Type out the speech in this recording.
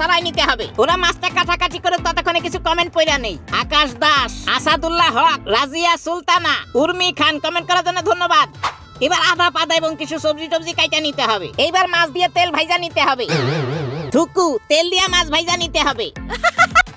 সারাই নিতে হবে। ওরা মাছটা কাছাকাছি করে ততক্ষণে কিছু কমেন্ট পইরা নেই। আকাশ দাস আসাদুল্লাহ হক রাজিয়া সুলতানা উর্মি খান কমেন্ট করার জন্য ধন্যবাদ। এবার আধা পাতা এবং কিছু সবজি টবজি কাইটা নিতে হবে। এইবার মাছ দিয়ে তেল ভাইজা নিতে হবে। থুকু তেল দিয়ে মাছ ভাইজা নিতে হবে।